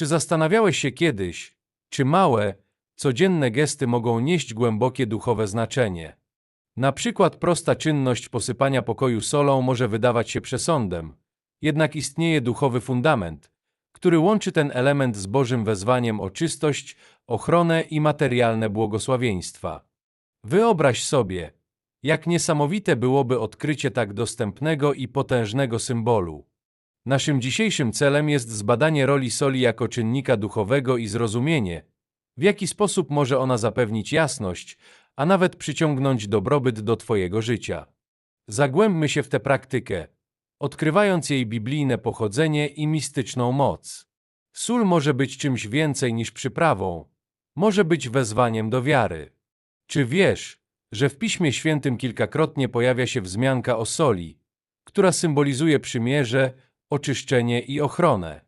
Czy zastanawiałeś się kiedyś, czy małe, codzienne gesty mogą nieść głębokie duchowe znaczenie? Na przykład prosta czynność posypania pokoju solą może wydawać się przesądem, jednak istnieje duchowy fundament, który łączy ten element z Bożym wezwaniem o czystość, ochronę i materialne błogosławieństwa. Wyobraź sobie, jak niesamowite byłoby odkrycie tak dostępnego i potężnego symbolu. Naszym dzisiejszym celem jest zbadanie roli soli jako czynnika duchowego i zrozumienie, w jaki sposób może ona zapewnić jasność, a nawet przyciągnąć dobrobyt do Twojego życia. Zagłębmy się w tę praktykę, odkrywając jej biblijne pochodzenie i mistyczną moc. Sól może być czymś więcej niż przyprawą, może być wezwaniem do wiary. Czy wiesz, że w Piśmie Świętym kilkakrotnie pojawia się wzmianka o soli, która symbolizuje przymierze, oczyszczenie i ochronę?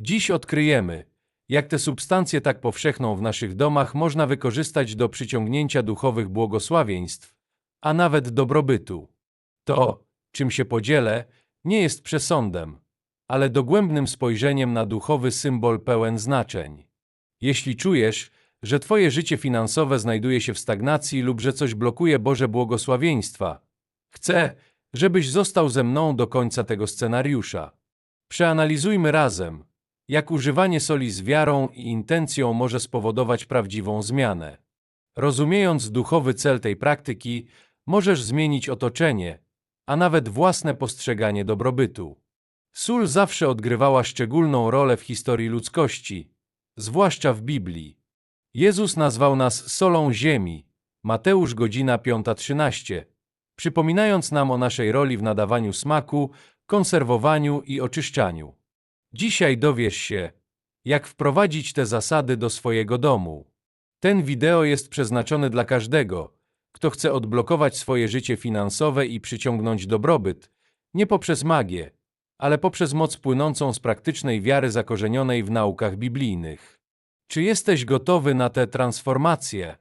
Dziś odkryjemy, jak tę substancję tak powszechną w naszych domach można wykorzystać do przyciągnięcia duchowych błogosławieństw, a nawet dobrobytu. To, czym się podzielę, nie jest przesądem, ale dogłębnym spojrzeniem na duchowy symbol pełen znaczeń. Jeśli czujesz, że Twoje życie finansowe znajduje się w stagnacji lub że coś blokuje Boże błogosławieństwa, chcę, żebyś został ze mną do końca tego scenariusza. Przeanalizujmy razem, jak używanie soli z wiarą i intencją może spowodować prawdziwą zmianę. Rozumiejąc duchowy cel tej praktyki, możesz zmienić otoczenie, a nawet własne postrzeganie dobrobytu. Sól zawsze odgrywała szczególną rolę w historii ludzkości, zwłaszcza w Biblii. Jezus nazwał nas solą ziemi, Mateusz godzina 5.13, przypominając nam o naszej roli w nadawaniu smaku, konserwowaniu i oczyszczaniu. Dzisiaj dowiesz się, jak wprowadzić te zasady do swojego domu. Ten wideo jest przeznaczony dla każdego, kto chce odblokować swoje życie finansowe i przyciągnąć dobrobyt, nie poprzez magię, ale poprzez moc płynącą z praktycznej wiary zakorzenionej w naukach biblijnych. Czy jesteś gotowy na tę transformację?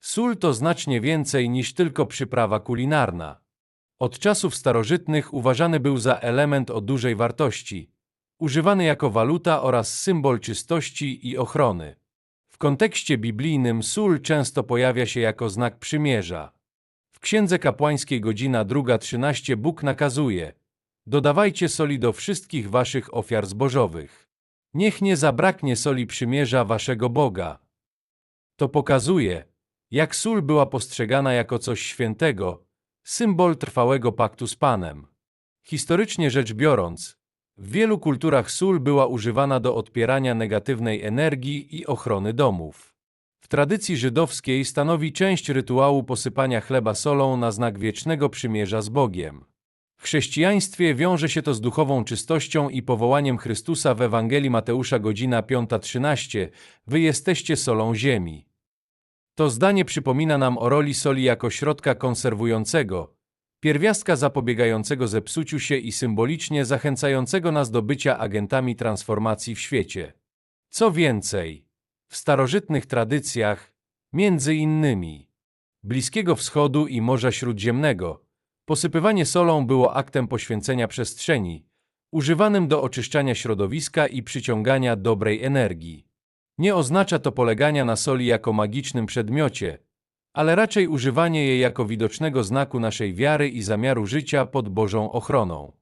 Sól to znacznie więcej niż tylko przyprawa kulinarna. Od czasów starożytnych uważany był za element o dużej wartości, używany jako waluta oraz symbol czystości i ochrony. W kontekście biblijnym sól często pojawia się jako znak przymierza. W Księdze Kapłańskiej godzina 2.13 Bóg nakazuje Dodawajcie soli do wszystkich waszych ofiar zbożowych. Niech nie zabraknie soli przymierza waszego Boga. To pokazuje, jak sól była postrzegana jako coś świętego, symbol trwałego paktu z Panem. Historycznie rzecz biorąc, w wielu kulturach sól była używana do odpierania negatywnej energii i ochrony domów. W tradycji żydowskiej stanowi część rytuału posypania chleba solą na znak wiecznego przymierza z Bogiem. W chrześcijaństwie wiąże się to z duchową czystością i powołaniem Chrystusa w Ewangelii Mateusza godzina 5.13 Wy jesteście solą ziemi. To zdanie przypomina nam o roli soli jako środka konserwującego, pierwiastka zapobiegającego zepsuciu się i symbolicznie zachęcającego nas do bycia agentami transformacji w świecie. Co więcej, w starożytnych tradycjach, między innymi Bliskiego Wschodu i Morza Śródziemnego, posypywanie solą było aktem poświęcenia przestrzeni, używanym do oczyszczania środowiska i przyciągania dobrej energii. Nie oznacza to polegania na soli jako magicznym przedmiocie, ale raczej używanie jej jako widocznego znaku naszej wiary i zamiaru życia pod Bożą ochroną.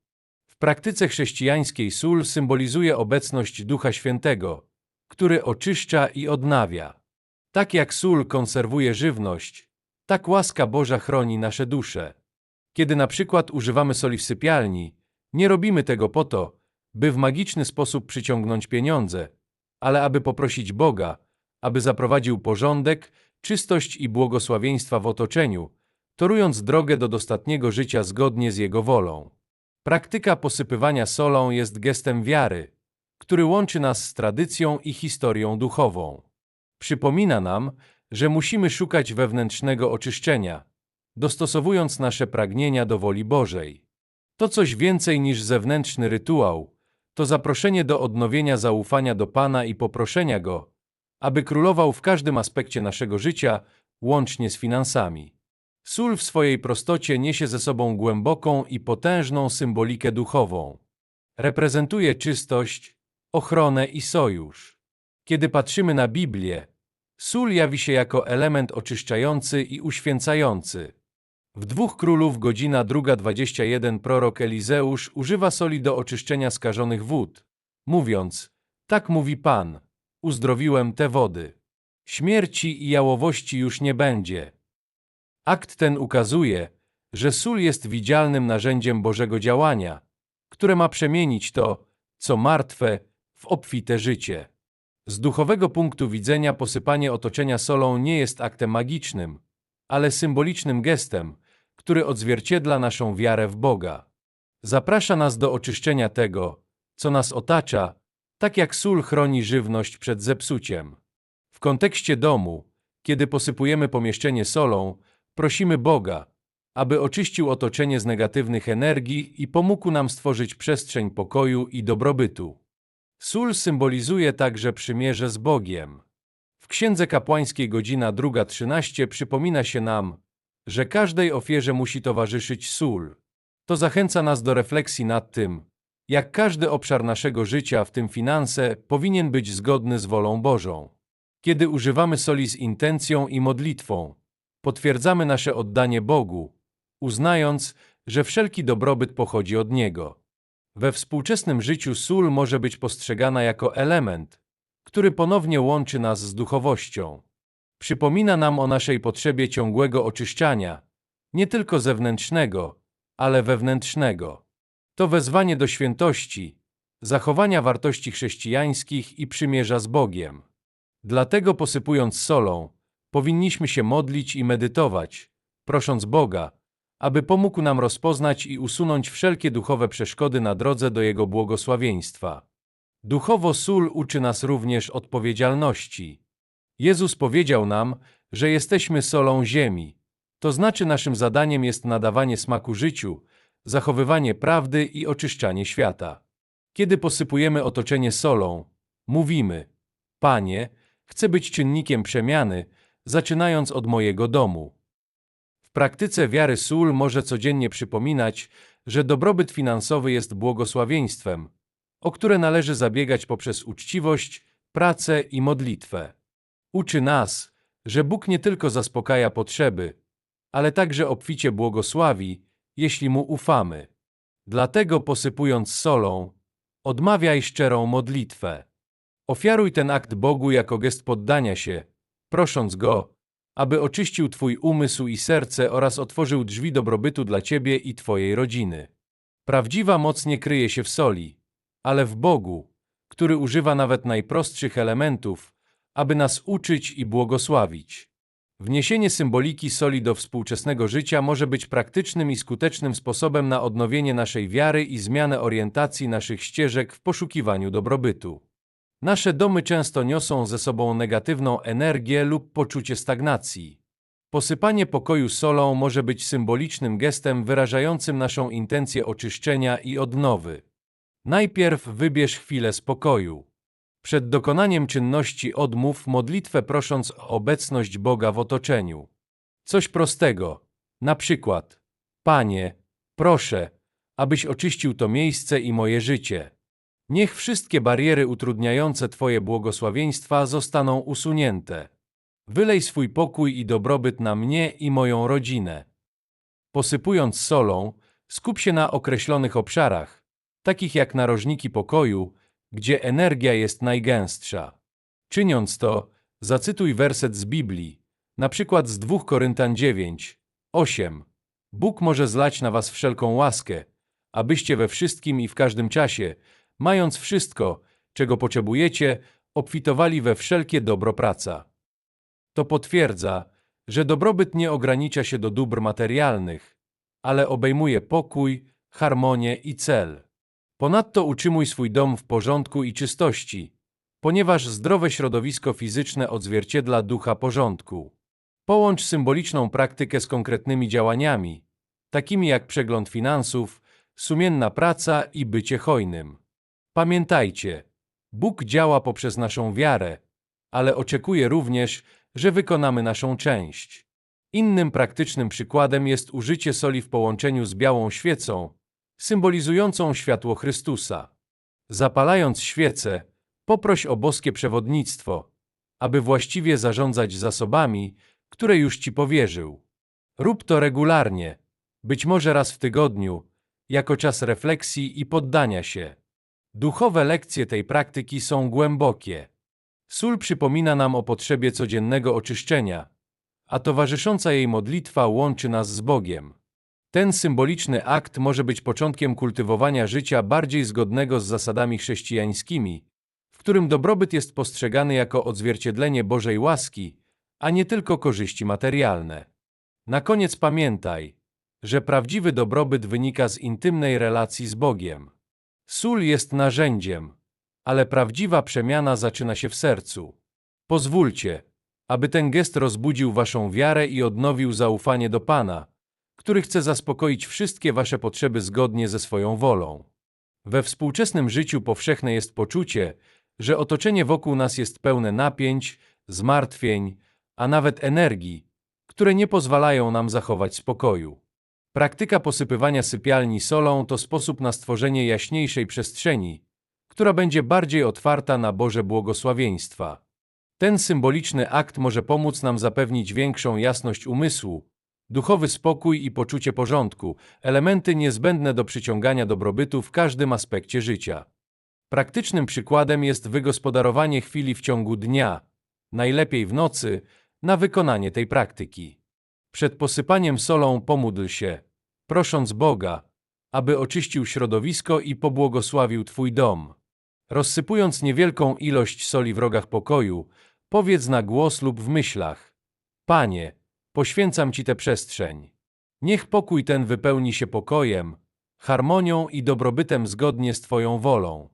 W praktyce chrześcijańskiej sól symbolizuje obecność Ducha Świętego, który oczyszcza i odnawia. Tak jak sól konserwuje żywność, tak łaska Boża chroni nasze dusze. Kiedy na przykład używamy soli w sypialni, nie robimy tego po to, by w magiczny sposób przyciągnąć pieniądze, ale aby poprosić Boga, aby zaprowadził porządek, czystość i błogosławieństwa w otoczeniu, torując drogę do dostatniego życia zgodnie z Jego wolą. Praktyka posypywania solą jest gestem wiary, który łączy nas z tradycją i historią duchową. Przypomina nam, że musimy szukać wewnętrznego oczyszczenia, dostosowując nasze pragnienia do woli Bożej. To coś więcej niż zewnętrzny rytuał, to zaproszenie do odnowienia zaufania do Pana i poproszenia Go, aby królował w każdym aspekcie naszego życia, łącznie z finansami. Sól w swojej prostocie niesie ze sobą głęboką i potężną symbolikę duchową. Reprezentuje czystość, ochronę i sojusz. Kiedy patrzymy na Biblię, sól jawi się jako element oczyszczający i uświęcający. W dwóch królów godzina 2.21 prorok Elizeusz używa soli do oczyszczenia skażonych wód, mówiąc, tak mówi Pan, uzdrowiłem te wody. Śmierci i jałowości już nie będzie. Akt ten ukazuje, że sól jest widzialnym narzędziem Bożego działania, które ma przemienić to, co martwe, w obfite życie. Z duchowego punktu widzenia posypanie otoczenia solą nie jest aktem magicznym, ale symbolicznym gestem, który odzwierciedla naszą wiarę w Boga. Zaprasza nas do oczyszczenia tego, co nas otacza, tak jak sól chroni żywność przed zepsuciem. W kontekście domu, kiedy posypujemy pomieszczenie solą, prosimy Boga, aby oczyścił otoczenie z negatywnych energii i pomógł nam stworzyć przestrzeń pokoju i dobrobytu. Sól symbolizuje także przymierze z Bogiem. W Księdze Kapłańskiej godzina 2.13 przypomina się nam, że każdej ofierze musi towarzyszyć sól. To zachęca nas do refleksji nad tym, jak każdy obszar naszego życia, w tym finanse, powinien być zgodny z wolą Bożą. Kiedy używamy soli z intencją i modlitwą, potwierdzamy nasze oddanie Bogu, uznając, że wszelki dobrobyt pochodzi od Niego. We współczesnym życiu sól może być postrzegana jako element, który ponownie łączy nas z duchowością. Przypomina nam o naszej potrzebie ciągłego oczyszczania, nie tylko zewnętrznego, ale wewnętrznego. To wezwanie do świętości, zachowania wartości chrześcijańskich i przymierza z Bogiem. Dlatego posypując solą, powinniśmy się modlić i medytować, prosząc Boga, aby pomógł nam rozpoznać i usunąć wszelkie duchowe przeszkody na drodze do Jego błogosławieństwa. Duchowo sól uczy nas również odpowiedzialności. Jezus powiedział nam, że jesteśmy solą ziemi. To znaczy naszym zadaniem jest nadawanie smaku życiu, zachowywanie prawdy i oczyszczanie świata. Kiedy posypujemy otoczenie solą, mówimy: Panie, chcę być czynnikiem przemiany, zaczynając od mojego domu. W praktyce wiary sól może codziennie przypominać, że dobrobyt finansowy jest błogosławieństwem, o które należy zabiegać poprzez uczciwość, pracę i modlitwę. Uczy nas, że Bóg nie tylko zaspokaja potrzeby, ale także obficie błogosławi, jeśli Mu ufamy. Dlatego posypując solą, odmawiaj szczerą modlitwę. Ofiaruj ten akt Bogu jako gest poddania się, prosząc Go, aby oczyścił Twój umysł i serce oraz otworzył drzwi dobrobytu dla Ciebie i Twojej rodziny. Prawdziwa moc nie kryje się w soli, ale w Bogu, który używa nawet najprostszych elementów, aby nas uczyć i błogosławić. Wniesienie symboliki soli do współczesnego życia może być praktycznym i skutecznym sposobem na odnowienie naszej wiary i zmianę orientacji naszych ścieżek w poszukiwaniu dobrobytu. Nasze domy często niosą ze sobą negatywną energię lub poczucie stagnacji. Posypanie pokoju solą może być symbolicznym gestem wyrażającym naszą intencję oczyszczenia i odnowy. Najpierw wybierz chwilę spokoju. Przed dokonaniem czynności odmów modlitwę prosząc o obecność Boga w otoczeniu. Coś prostego, na przykład: Panie, proszę, abyś oczyścił to miejsce i moje życie. Niech wszystkie bariery utrudniające Twoje błogosławieństwa zostaną usunięte. Wylej swój pokój i dobrobyt na mnie i moją rodzinę. Posypując solą, skup się na określonych obszarach, takich jak narożniki pokoju, gdzie energia jest najgęstsza. Czyniąc to, zacytuj werset z Biblii, na przykład z 2 Koryntan 9, 8. Bóg może zlać na was wszelką łaskę, abyście we wszystkim i w każdym czasie, mając wszystko, czego potrzebujecie, obfitowali we wszelkie dobro praca. To potwierdza, że dobrobyt nie ogranicza się do dóbr materialnych, ale obejmuje pokój, harmonię i cel. Ponadto utrzymuj swój dom w porządku i czystości, ponieważ zdrowe środowisko fizyczne odzwierciedla ducha porządku. Połącz symboliczną praktykę z konkretnymi działaniami, takimi jak przegląd finansów, sumienna praca i bycie hojnym. Pamiętajcie, Bóg działa poprzez naszą wiarę, ale oczekuje również, że wykonamy naszą część. Innym praktycznym przykładem jest użycie soli w połączeniu z białą świecą, symbolizującą światło Chrystusa. Zapalając świecę, Poproś o boskie przewodnictwo, aby właściwie zarządzać zasobami, które już ci powierzył. Rób to regularnie, być może raz w tygodniu, jako czas refleksji i poddania się. Duchowe lekcje tej praktyki są głębokie. Sól przypomina nam o potrzebie codziennego oczyszczenia, a towarzysząca jej modlitwa łączy nas z Bogiem. Ten symboliczny akt może być początkiem kultywowania życia bardziej zgodnego z zasadami chrześcijańskimi, w którym dobrobyt jest postrzegany jako odzwierciedlenie Bożej łaski, a nie tylko korzyści materialne. Na koniec pamiętaj, że prawdziwy dobrobyt wynika z intymnej relacji z Bogiem. Sól jest narzędziem, ale prawdziwa przemiana zaczyna się w sercu. Pozwólcie, aby ten gest rozbudził waszą wiarę i odnowił zaufanie do Pana, który chce zaspokoić wszystkie wasze potrzeby zgodnie ze swoją wolą. We współczesnym życiu powszechne jest poczucie, że otoczenie wokół nas jest pełne napięć, zmartwień, a nawet energii, które nie pozwalają nam zachować spokoju. Praktyka posypywania sypialni solą to sposób na stworzenie jaśniejszej przestrzeni, która będzie bardziej otwarta na Boże błogosławieństwa. Ten symboliczny akt może pomóc nam zapewnić większą jasność umysłu, duchowy spokój i poczucie porządku, elementy niezbędne do przyciągania dobrobytu w każdym aspekcie życia. Praktycznym przykładem jest wygospodarowanie chwili w ciągu dnia, najlepiej w nocy, na wykonanie tej praktyki. Przed posypaniem solą pomódl się, prosząc Boga, aby oczyścił środowisko i pobłogosławił Twój dom. Rozsypując niewielką ilość soli w rogach pokoju, powiedz na głos lub w myślach: Panie, poświęcam Ci tę przestrzeń. Niech pokój ten wypełni się pokojem, harmonią i dobrobytem zgodnie z Twoją wolą.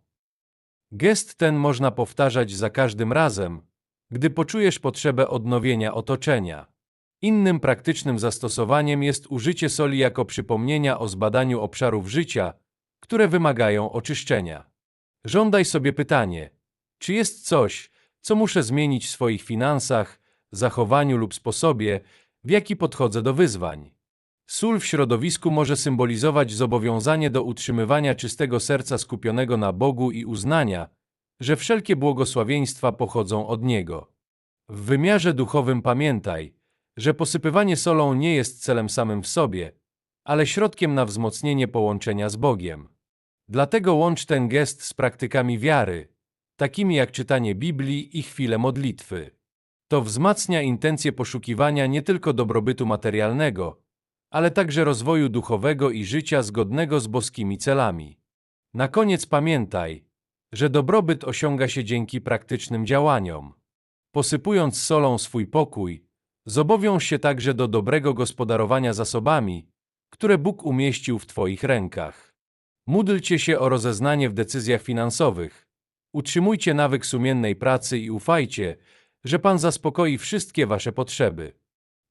Gest ten można powtarzać za każdym razem, gdy poczujesz potrzebę odnowienia otoczenia. Innym praktycznym zastosowaniem jest użycie soli jako przypomnienia o zbadaniu obszarów życia, które wymagają oczyszczenia. Żądaj sobie pytanie: czy jest coś, co muszę zmienić w swoich finansach, zachowaniu lub sposobie, w jaki podchodzę do wyzwań? Sól w środowisku może symbolizować zobowiązanie do utrzymywania czystego serca skupionego na Bogu i uznania, że wszelkie błogosławieństwa pochodzą od Niego. W wymiarze duchowym pamiętaj, że posypywanie solą nie jest celem samym w sobie, ale środkiem na wzmocnienie połączenia z Bogiem. Dlatego łącz ten gest z praktykami wiary, takimi jak czytanie Biblii i chwile modlitwy. To wzmacnia intencje poszukiwania nie tylko dobrobytu materialnego, ale także rozwoju duchowego i życia zgodnego z boskimi celami. Na koniec pamiętaj, że dobrobyt osiąga się dzięki praktycznym działaniom. Posypując solą swój pokój, zobowiąż się także do dobrego gospodarowania zasobami, które Bóg umieścił w Twoich rękach. Módlcie się o rozeznanie w decyzjach finansowych. Utrzymujcie nawyk sumiennej pracy i ufajcie, że Pan zaspokoi wszystkie Wasze potrzeby.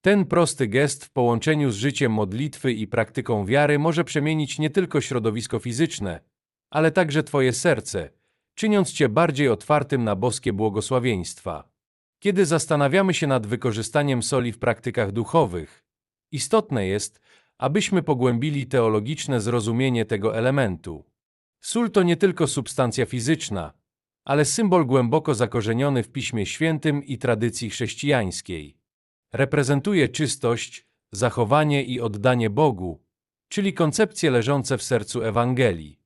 Ten prosty gest w połączeniu z życiem modlitwy i praktyką wiary może przemienić nie tylko środowisko fizyczne, ale także Twoje serce, czyniąc Cię bardziej otwartym na boskie błogosławieństwa. Kiedy zastanawiamy się nad wykorzystaniem soli w praktykach duchowych, istotne jest, abyśmy pogłębili teologiczne zrozumienie tego elementu. Sól to nie tylko substancja fizyczna, ale symbol głęboko zakorzeniony w Piśmie Świętym i tradycji chrześcijańskiej. Reprezentuje czystość, zachowanie i oddanie Bogu, czyli koncepcje leżące w sercu Ewangelii.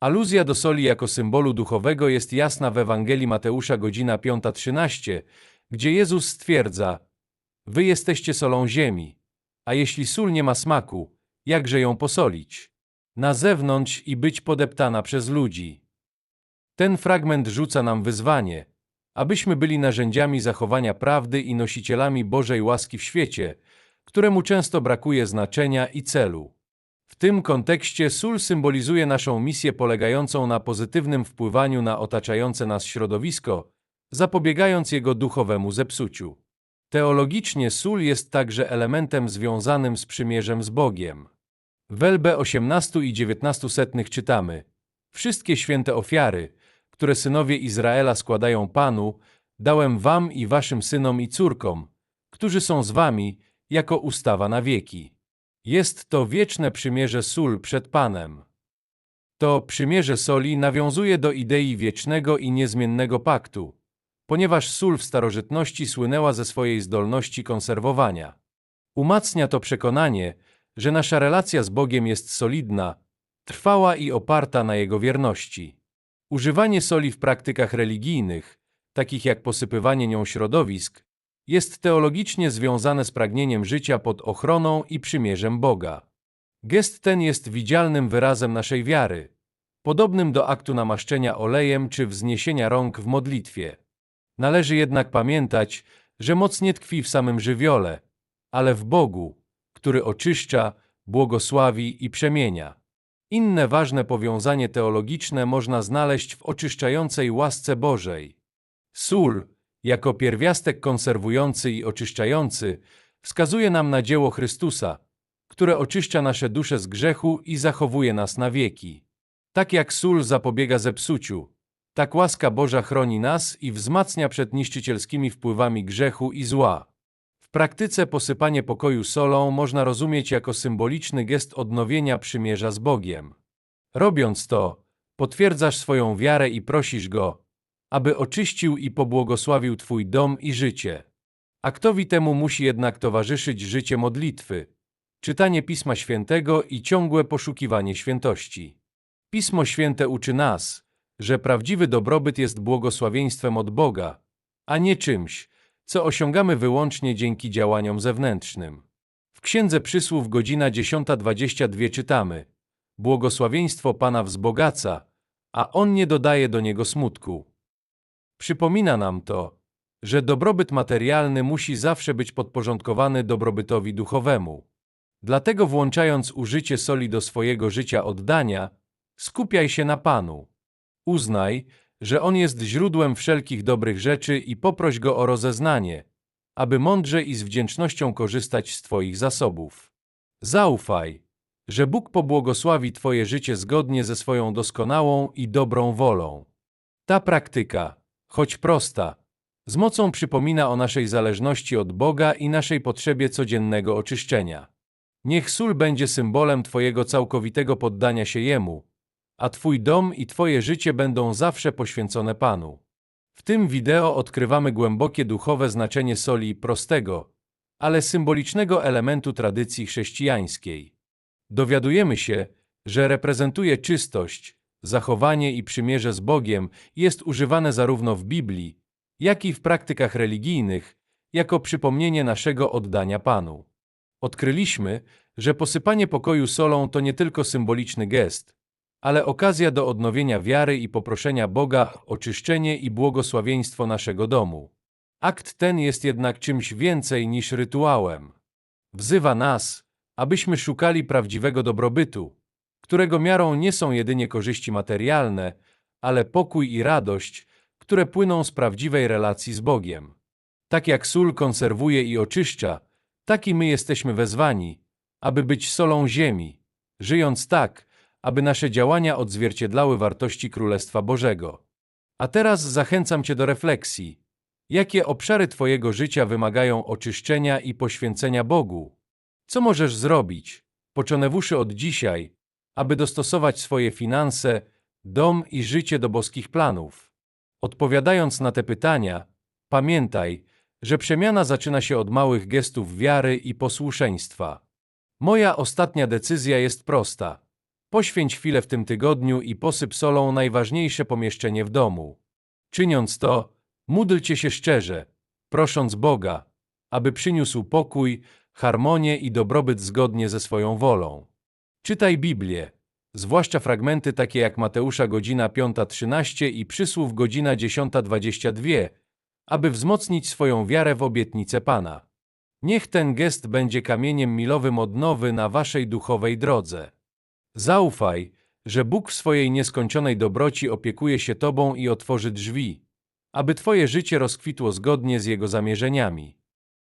Aluzja do soli jako symbolu duchowego jest jasna w Ewangelii Mateusza godzina 5.13, gdzie Jezus stwierdza: Wy jesteście solą ziemi, a jeśli sól nie ma smaku, jakże ją posolić? Na zewnątrz i być podeptana przez ludzi. Ten fragment rzuca nam wyzwanie, abyśmy byli narzędziami zachowania prawdy i nosicielami Bożej łaski w świecie, któremu często brakuje znaczenia i celu. W tym kontekście sól symbolizuje naszą misję polegającą na pozytywnym wpływaniu na otaczające nas środowisko, zapobiegając jego duchowemu zepsuciu. Teologicznie sól jest także elementem związanym z przymierzem z Bogiem. W Elbe 18 i 19 setnych czytamy Wszystkie święte ofiary, które synowie Izraela składają Panu, dałem wam i waszym synom i córkom, którzy są z wami, jako ustawa na wieki. Jest to wieczne przymierze sól przed Panem. To przymierze soli nawiązuje do idei wiecznego i niezmiennego paktu, ponieważ sól w starożytności słynęła ze swojej zdolności konserwowania. Umacnia to przekonanie, że nasza relacja z Bogiem jest solidna, trwała i oparta na Jego wierności. Używanie soli w praktykach religijnych, takich jak posypywanie nią środowisk, jest teologicznie związane z pragnieniem życia pod ochroną i przymierzem Boga. Gest ten jest widzialnym wyrazem naszej wiary, podobnym do aktu namaszczenia olejem czy wzniesienia rąk w modlitwie. Należy jednak pamiętać, że moc nie tkwi w samym żywiole, ale w Bogu, który oczyszcza, błogosławi i przemienia. Inne ważne powiązanie teologiczne można znaleźć w oczyszczającej łasce Bożej. Sól, jako pierwiastek konserwujący i oczyszczający, wskazuje nam na dzieło Chrystusa, które oczyszcza nasze dusze z grzechu i zachowuje nas na wieki. Tak jak sól zapobiega zepsuciu, tak łaska Boża chroni nas i wzmacnia przed niszczycielskimi wpływami grzechu i zła. Praktyce posypanie pokoju solą można rozumieć jako symboliczny gest odnowienia przymierza z Bogiem. Robiąc to, potwierdzasz swoją wiarę i prosisz Go, aby oczyścił i pobłogosławił Twój dom i życie. Aktowi temu musi jednak towarzyszyć życie modlitwy, czytanie Pisma Świętego i ciągłe poszukiwanie świętości. Pismo Święte uczy nas, że prawdziwy dobrobyt jest błogosławieństwem od Boga, a nie czymś, co osiągamy wyłącznie dzięki działaniom zewnętrznym. W Księdze Przysłów godzina 10.22 czytamy Błogosławieństwo Pana wzbogaca, a On nie dodaje do niego smutku. Przypomina nam to, że dobrobyt materialny musi zawsze być podporządkowany dobrobytowi duchowemu. Dlatego włączając użycie soli do swojego życia oddania, skupiaj się na Panu. Uznaj, że On jest źródłem wszelkich dobrych rzeczy i poproś Go o rozeznanie, aby mądrze i z wdzięcznością korzystać z Twoich zasobów. Zaufaj, że Bóg pobłogosławi Twoje życie zgodnie ze swoją doskonałą i dobrą wolą. Ta praktyka, choć prosta, z mocą przypomina o naszej zależności od Boga i naszej potrzebie codziennego oczyszczenia. Niech sól będzie symbolem Twojego całkowitego poddania się Jemu, a Twój dom i Twoje życie będą zawsze poświęcone Panu. W tym wideo odkrywamy głębokie duchowe znaczenie soli prostego, ale symbolicznego elementu tradycji chrześcijańskiej. Dowiadujemy się, że reprezentuje czystość, zachowanie i przymierze z Bogiem jest używane zarówno w Biblii, jak i w praktykach religijnych, jako przypomnienie naszego oddania Panu. Odkryliśmy, że posypanie pokoju solą to nie tylko symboliczny gest, ale okazja do odnowienia wiary i poproszenia Boga o oczyszczenie i błogosławieństwo naszego domu. Akt ten jest jednak czymś więcej niż rytuałem. Wzywa nas, abyśmy szukali prawdziwego dobrobytu, którego miarą nie są jedynie korzyści materialne, ale pokój i radość, które płyną z prawdziwej relacji z Bogiem. Tak jak sól konserwuje i oczyszcza, tak i my jesteśmy wezwani, aby być solą ziemi, żyjąc tak, aby nasze działania odzwierciedlały wartości Królestwa Bożego. A teraz zachęcam Cię do refleksji. Jakie obszary Twojego życia wymagają oczyszczenia i poświęcenia Bogu? Co możesz zrobić, poczonewuszy od dzisiaj, aby dostosować swoje finanse, dom i życie do boskich planów? Odpowiadając na te pytania, pamiętaj, że przemiana zaczyna się od małych gestów wiary i posłuszeństwa. Moja ostatnia decyzja jest prosta. Poświęć chwilę w tym tygodniu i posyp solą najważniejsze pomieszczenie w domu. Czyniąc to, módlcie się szczerze, prosząc Boga, aby przyniósł pokój, harmonię i dobrobyt zgodnie ze swoją wolą. Czytaj Biblię, zwłaszcza fragmenty takie jak Mateusza godzina 5.13 i Przysłów godzina 10.22, aby wzmocnić swoją wiarę w obietnicę Pana. Niech ten gest będzie kamieniem milowym odnowy na waszej duchowej drodze. Zaufaj, że Bóg w swojej nieskończonej dobroci opiekuje się Tobą i otworzy drzwi, aby Twoje życie rozkwitło zgodnie z Jego zamierzeniami.